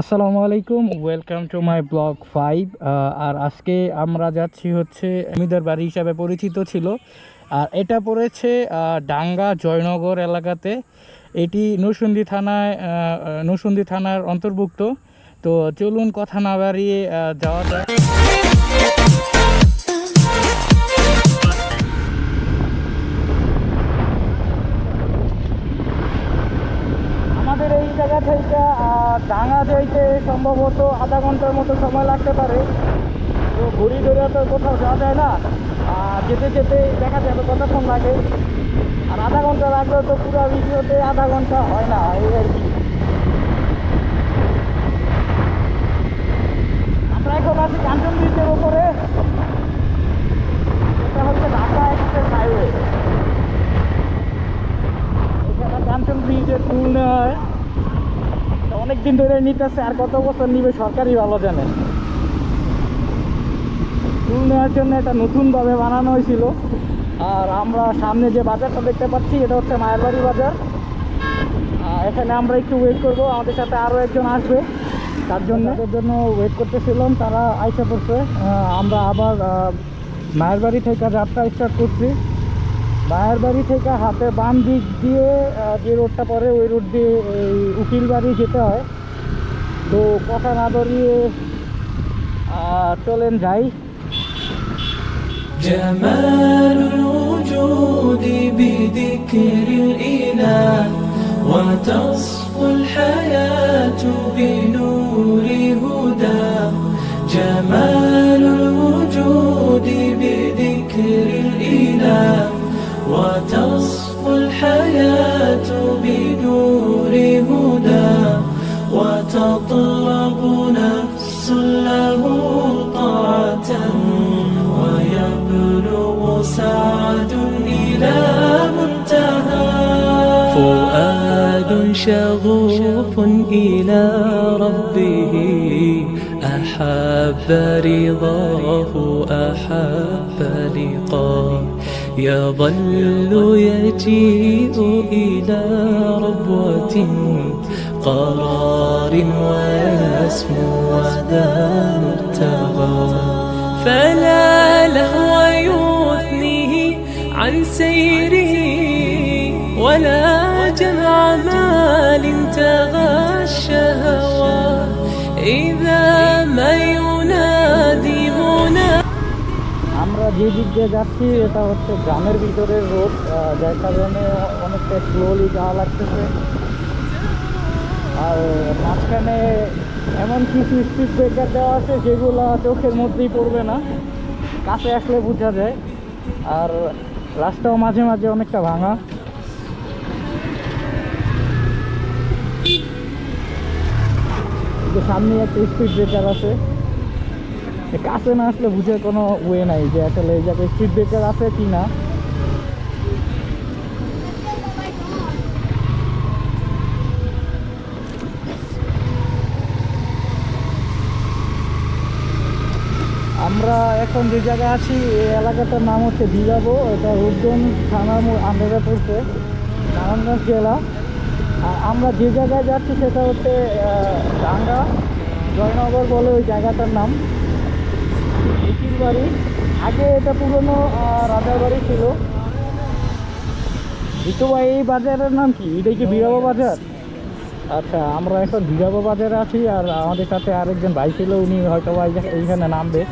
আসসালামু আলাইকুম welcome to my blog five আর আজকে আমরা যাচ্ছি হচ্ছে মিদার বাড়ি হিসাবে পরিচিত ছিল। আর এটা পড়েছে ডাঙ্গা জয়নগর এলাকাতে। এটি নরসুন্দি থানায় আহ, থানার অন্তর্ভুক্ত। তো চলুন কথা না বাড়িয়ে যাওয়া যায় ডাঙ্গা যাইতে সম্ভবত আধা ঘণ্টার মতো সময় লাগতে পারে। তো ঘুরি ধরে তো কোথাও যাওয়া যায় না। আর যেতে যেতে দেখা যাবে কতক্ষণ লাগে। আর আধা ঘণ্টা লাগলেও তো পুরো ভিডিওতে আধা ঘণ্টা হয় না এই আর কি। আমরা এখন আছি কাঞ্চন ব্রিজের উপরে। এটা হচ্ছে ঢাকা এক্সপ্রেস হাইওয়ে। এখানে কাঞ্চন ব্রিজের টুল নেওয়া হয় অনেক দিন ধরে নিতেছে আর কত বছর নিবে সরকারই ভালো জানে। টুল নেওয়ার জন্য এটা নতুনভাবে বানানো হয়েছিল। আর আমরা সামনে যে বাজারটা দেখতে পাচ্ছি এটা হচ্ছে মায়েরবাড়ি বাজার। এখানে আমরা একটু ওয়েট করব আমাদের সাথে আরও একজন আসবে তার জন্য। তাদের জন্য ওয়েট করতেছিলাম তারা আইসা পড়ছে। আমরা আবার আহ, মায়ের বাড়ি থেকে যাত্রা স্টার্ট করছি। মায়ের বাড়ি থেকে হাতে বাম দিক দিয়ে আহ, যে রোডটা পড়ে ওই রোড দিয়ে এই উকিল বাড়ি যেতে হয় তো কথা না ধরিয়ে আহ, চলেন যাই جمال الوجود بذكر الإله وتصفو الحياة بنور هدى جمال الوجود بذكر الإله وتصفو الحياة بنور هدى وتطلب نفس له طاعة ويبلغ سعد إلى منتهى. فؤاد شغوف إلى ربه أحب رضاه أحب لقاه. يظل يجيء إلى ربوة قرار ويسمو وذا مرتغى فلا لهو يثنيه عن سيره ولا جمع مال تغى الشهوى إذا যে দিক দিয়ে যাচ্ছি, এটা হচ্ছে গ্রামের ভিতরের রোড। যার কারণে অনেকটা স্লোলি যাওয়া লাগতেছে। আর মাঝখানে এমন কিছু স্পিড ব্রেকার দেওয়া আছে, যেগুলো চোখের মধ্যেই পড়বে না। কাছে আসলে বোঝা যায়। আর রাস্তাও মাঝে মাঝে অনেকটা ভাঙা। সামনে একটা স্পিড ব্রেকার আছে। কাছে না আসলে বুঝে কোনো ওয়ে নাই যে আসলে এই জায়গায় স্পিড ব্রেকার আছে কি না। আমরা এখন যে জায়গায় আছি, এই এলাকাটার নাম হচ্ছে বিজাবো এটা রূপগঞ্জ থানার আন্ডারে পড়ছে। নারায়ণগঞ্জ জেলা। আর আমরা যে জায়গায় যাচ্ছি সেটা হচ্ছে ডাঙ্গা জয়নগর বলে ওই জায়গাটার নাম। উকিল বাড়ি আগে এটা পুরনো রাজার বাড়ি ছিল। ভাই, এই বাজারের নাম কি? এটাই কি বিরাবা বাজার? আচ্ছা আমরা এখন বিরাবা বাজারে আছি আর আমাদের সাথে আরেকজন ভাই ছিল, উনি হয়তো বা এইখানে নামবে।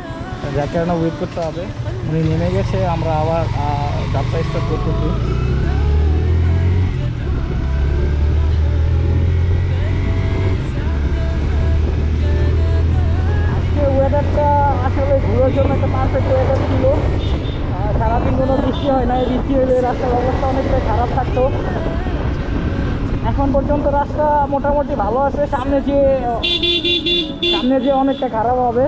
যার কারণে ওয়েট করতে হবে। উনি নেমে গেছে, আমরা আবার যাত্রা স্টার্ট করতেছি। আসলে ঘোরার জন্য একটা পারফেক্ট ওয়েদার ছিল। সারাদিন কোনো বৃষ্টি হয় না বৃষ্টি হলে রাস্তার অবস্থা অনেকটা খারাপ থাকতো। এখন পর্যন্ত রাস্তা মোটামুটি ভালো আছে। সামনে যে সামনে যে অনেকটা খারাপ হবে।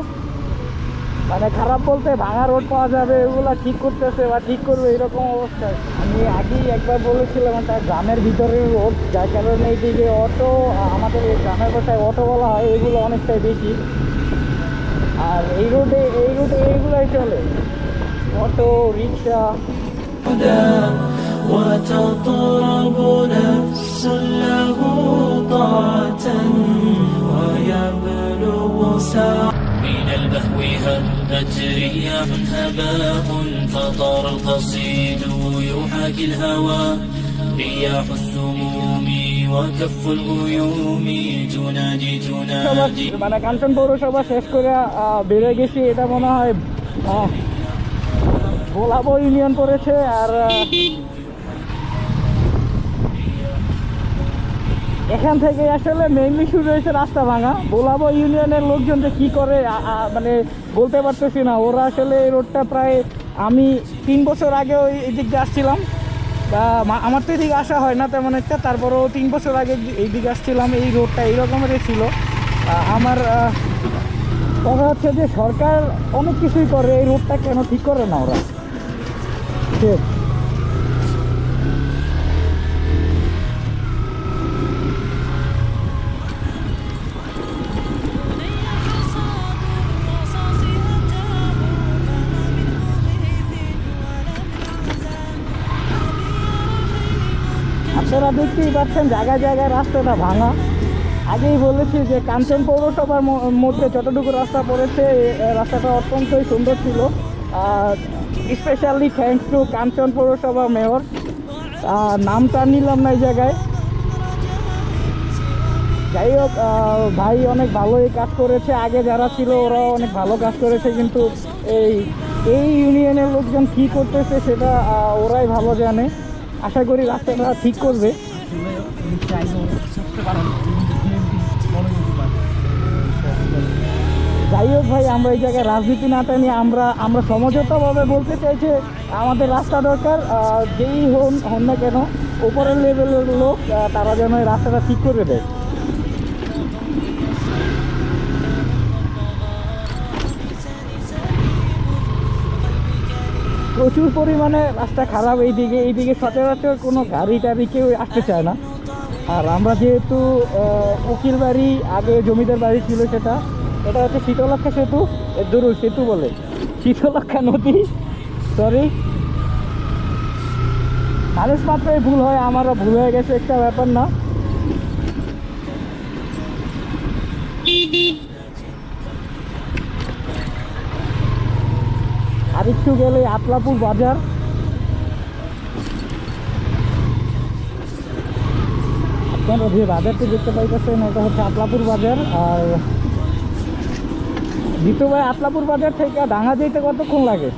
মানে খারাপ বলতে ভাঙা রোড পাওয়া যাবে, এগুলো ঠিক করতেছে বা ঠিক করবে, এরকম অবস্থা। আমি আগেই একবার বলেছিলাম, একটা গ্রামের ভিতরের রোড, যার কারণে এইদিকে অটো, আমাদের গ্রামের ভাষায় অটো বলা হয়, এগুলো অনেকটাই বেশি। আর এই রোডে এই রোডে এইগুলোই চলে অটো রিক্সা هدى وتطرب نفس له طاعة ويبلغ ترى من البهو هبت رياح هباء فطار القصيد يحاكي الهوى رياح السموم وكف الغيوم تنادي تنادي মানে কাঞ্চন পৌরসভা শেষ করে আহ, বেড়ে গেছি এটা মনে হয় আহ, গোলাবো ইউনিয়ন পড়েছে আর আহ, এখান থেকে আসলে মেইনলি শুরু হয়েছে রাস্তা ভাঙা বোলাবো ইউনিয়নের লোকজন যে কী করে আ- আ- মানে বলতে পারতেছি না ওরা আসলে এই রোডটা প্রায় আমি তিন বছর আগেও এই- এই দিক দিয়ে আসছিলাম বা আমার তো এদিকে আসা হয় না তেমন একটা। তারপরেও তিন বছর আগে এই দিকে আসছিলাম, এই রোডটা এইরকমেরই ছিল। আমার কথা হচ্ছে যে সরকার অনেক কিছুই করে, এই রোডটা কেন ঠিক করে না ওরা? ঠিক। আপনারা দেখতেই পাচ্ছেন জায়গায় জায়গায় রাস্তাটা ভাঙা। আগেই বলেছি যে কাঞ্চন পৌরসভার মধ্যে যতটুকু রাস্তা পড়েছে রাস্তাটা অত্যন্তই সুন্দর ছিল। স্পেশালি থ্যাংকস টু কাঞ্চন পৌরসভা মেয়র নামটা নিলাম না এই জায়গায়। যাই হোক ভাই অনেক ভালোই কাজ করেছে। আগে যারা ছিল ওরাও অনেক ভালো কাজ করেছে, কিন্তু এই এই ইউনিয়নের লোকজন কী করতেছে সেটা ওরাই ভালো জানে। আশা করি রাস্তাটা ঠিক করবে। যাই হোক ভাই, আমরা এই জায়গায় রাজনীতি না টানি আমরা আমরা সমঝোতাভাবে বলতে চাইছে, আমাদের রাস্তা দরকার যেই হন হন না কেন ওপরের লেভেলের লোক তারা যেন এই রাস্তাটা ঠিক করে দেয়। প্রচুর পরিমাণে রাস্তা খারাপ এইদিকে এইদিকে সচরাচর কোনো গাড়ি টাড়ি কেউ আসতে চায় না। আর আমরা যেহেতু উকিল বাড়ি আগে জমিদার বাড়ি ছিল সেটা এটা হচ্ছে শীতলক্ষা সেতু এ, সেতু বলে। শীতলক্ষা নদী সরি মানুষ মাত্রই ভুল হয় আমারও ভুল হয়ে গেছে একটা ব্যাপার না। আর একটু গেলে আতলাপুর বাজার। আপনারা যে বাজারটি দেখতে পাইতেছেন, এটা হচ্ছে আতলাপুর বাজার। আর জিতু ভাই আতলাপুর বাজার থেকে ডাঙা যেতে কতক্ষণ লাগে?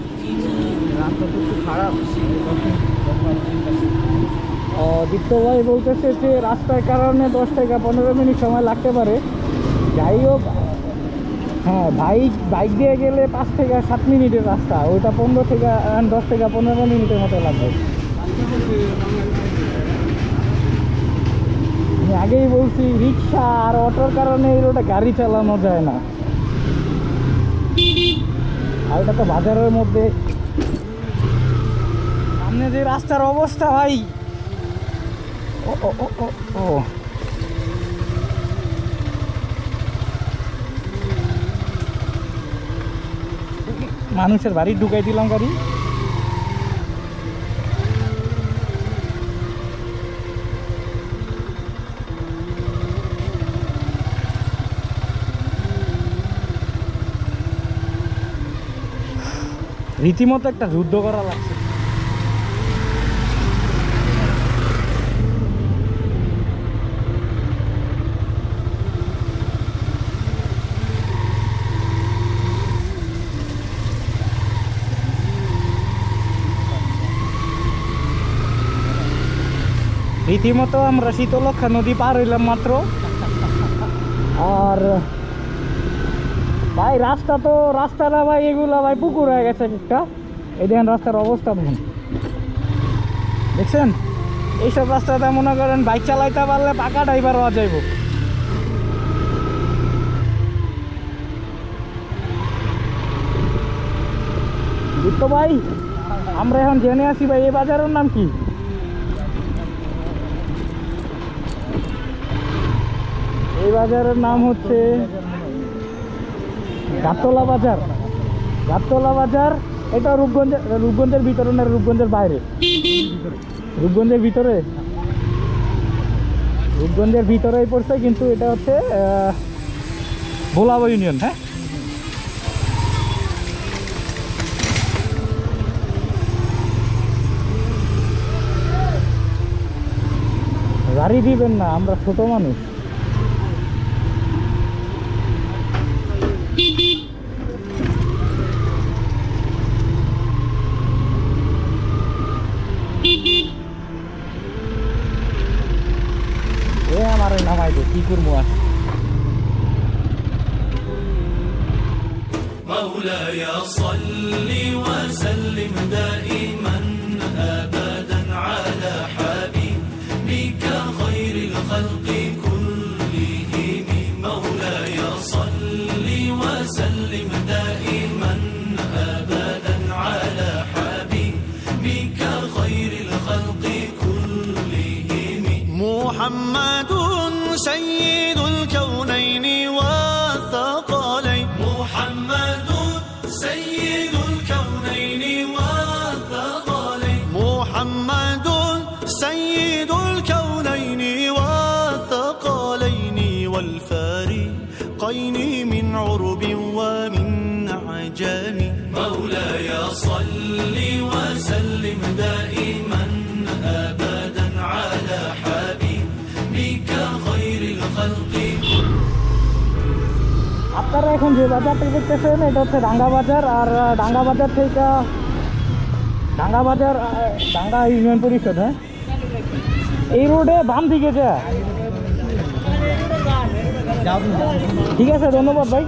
দীপ্ত ভাই বলতেছে যে রাস্তার কারণে দশ থেকে পনেরো মিনিট সময় লাগতে পারে। যাই হোক হ্যাঁ বাইক বাইক দিয়ে গেলে পাঁচ থেকে সাত মিনিটের রাস্তা। ওইটা পনেরো থেকে দশ থেকে পনেরো মিনিটের মতো লাগবে। আমি আগেই বলছি, রিক্সা আর অটোর কারণে রোডে গাড়ি চালানো যায় না। আর এটা তো বাজারের মধ্যে। সামনে যে রাস্তার অবস্থা, ভাই। ও ও ও ও। মানুষের বাড়ি ঢুকাই দিলাম গাড়ি। রীতিমতো একটা যুদ্ধ করা লাগছে। রীতিমতো আমরা শীতলক্ষা নদী পার হইলাম মাত্র। আর ভাই, রাস্তা তো রাস্তাটা ভাই, এগুলা ভাই পুকুর হয়ে গেছে একটা এই দেখেন রাস্তার অবস্থা দেখুন দেখছেন? এইসব রাস্তাতে মনে করেন বাইক চালাইতে পারলে পাকা ড্রাইভার হওয়া যাইব। দীপ্ত ভাই? আমরা এখন জেনে আছি ভাই, এই বাজারের নাম কি? এই বাজারের নাম হচ্ছে গাতলা বাজার। গাতলা বাজার, এটা রূপগঞ্জের রূপগঞ্জের ভিতরে না রূপগঞ্জের বাইরে? রূপগঞ্জের ভিতরে? রূপগঞ্জের ভিতরেই পড়ছে, কিন্তু এটা হচ্ছে ভোলাবা ইউনিয়ন হ্যাঁ? গাড়ি দিবেন না, আমরা ছোট মানুষ। مولاي صل وسلم دائما ابدا. محمد سيد الكونين والثقلين. محمد سيد الكونين والثقلين والفارقين من عرب ومن عجم مولاي صل وسلم আপনারা এখন যে বাজারটা দেখতেছেন এটা হচ্ছে ডাঙ্গা বাজার। আর ডাঙ্গা বাজার থেকে, ডাঙ্গা বাজার ডাঙ্গা ইউনিয়ন পরিষদ হ্যাঁ? এই রোডে বাম দিকে যা। ঠিক আছে, ধন্যবাদ ভাই।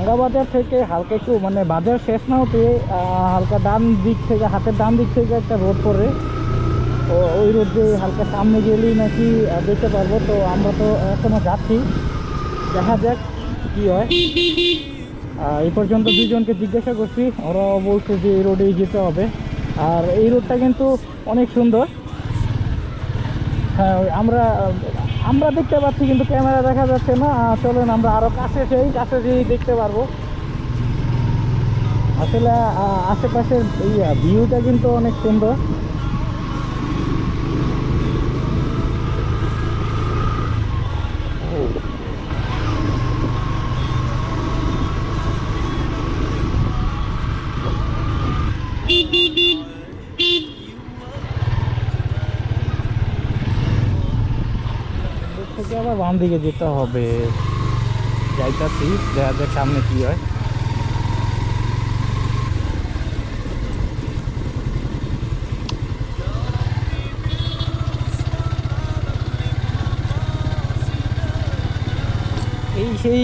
ডাঙ্গা বাজার থেকে হালকা একটু মানে বাজার শেষ না হতে হালকা ডান দিক থেকে, হাতের ডান দিক থেকে একটা রোড পড়ে। তো ওই রোড দিয়ে হালকা সামনে গেলেই নাকি দেখতে পারব। তো আমরা তো এখনও যাচ্ছি। দেখা যাক কি হয়। এই পর্যন্ত দুইজনকে জিজ্ঞাসা করছি। ওরাও বলছে যে এই রোডেই যেতে হবে। আর এই রোডটা কিন্তু অনেক সুন্দর। হ্যাঁ আমরা আমরা দেখতে পাচ্ছি কিন্তু ক্যামেরা দেখা যাচ্ছে না। চলেন আমরা আরও কাছে সেই কাছে যেয়ে দেখতে পারব। আসলে আশেপাশের ভিউটা কিন্তু অনেক সুন্দর। এদিক থেকে আবার বাম দিকে যেতে হবে। যাইতাছি, দেখা যাক সামনে কি হয়। এই সেই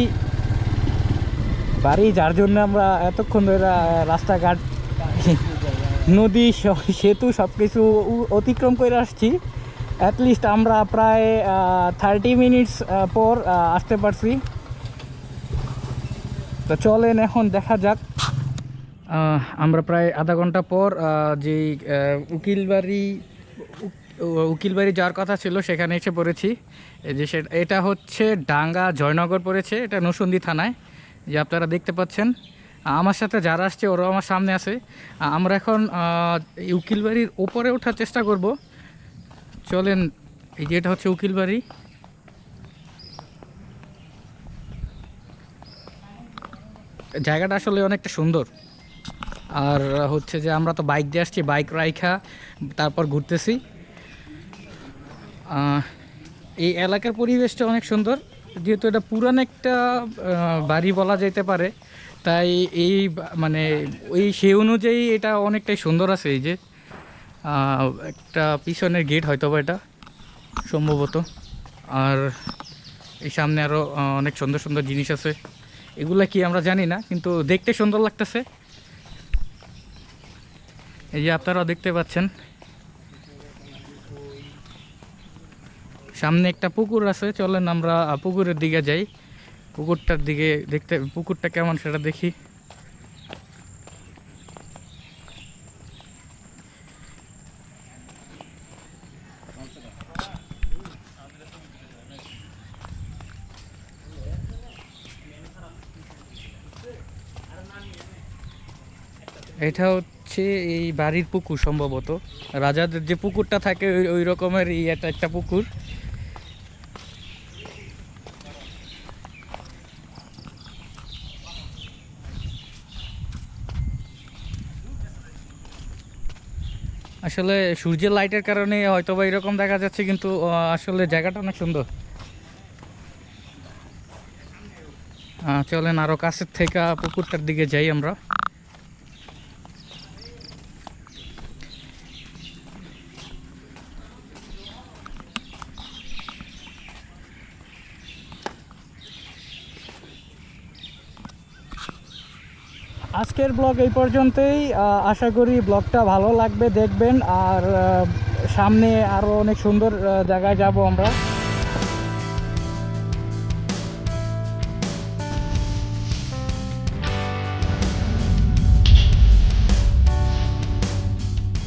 বাড়ি, যার জন্য আমরা এতক্ষণ ধরে রাস্তাঘাট, নদী সেতু সব কিছু অতিক্রম করে আসছি। অ্যাটলিস্ট আমরা প্রায় থার্টি মিনিটস পর আসতে পারছি। তো চলেন এখন দেখা যাক। আমরা প্রায় আধা ঘণ্টা পর আহ, উকিলবাড়ি উকিলবাড়ি যাওয়ার কথা ছিল সেখানে এসে পড়েছি। যে এটা হচ্ছে ডাঙ্গা জয়নগর পড়েছে এটা নসুন্দি থানায় যে আপনারা দেখতে পাচ্ছেন। আমার সাথে যারা আসছে ওরাও আমার সামনে আছে। আমরা এখন উকিলবাড়ির ওপরে ওঠার চেষ্টা করব। চলেন, এই যে এটা হচ্ছে উকিলবাড়ি জায়গাটা আসলে অনেকটা সুন্দর। আর হচ্ছে যে আমরা তো বাইক দিয়ে আসছি, বাইক রাইখা, তারপর ঘুরতেছি। এই এলাকার পরিবেশটা অনেক সুন্দর, যেহেতু এটা পুরান একটা বাড়ি বলা যেতে পারে। তাই এই মানে ওই সেই অনুযায়ী এটা অনেকটাই সুন্দর আছে এই যে। একটা পিছনের গেট হয়তো বা এটা, সম্ভবত। আর এই সামনে আরও অনেক সুন্দর সুন্দর জিনিস আছে। এগুলা কি আমরা জানি না, কিন্তু দেখতে সুন্দর লাগতেছে। এই যে আপনারাও দেখতে পাচ্ছেন। সামনে একটা পুকুর আছে, চলেন আমরা পুকুরের দিকে যাই। পুকুরটার দিকে দেখতে, পুকুরটা কেমন সেটা দেখি। এটা হচ্ছে এই বাড়ির পুকুর সম্ভবত। রাজাদের যে পুকুরটা থাকে, ওই রকমের এই একটা একটা পুকুর। আসলে সূর্যের লাইটের কারণে হয়তো বা এরকম দেখা যাচ্ছে, কিন্তু আসলে জায়গাটা অনেক সুন্দর। চলেন আরও কাছের থেকে পুকুরটার দিকে যাই আমরা। আজকের ব্লগ এই পর্যন্তই। আশা করি ব্লগটা ভালো লাগবে, দেখবেন, আর সামনে আরও অনেক সুন্দর জায়গায় যাব আমরা।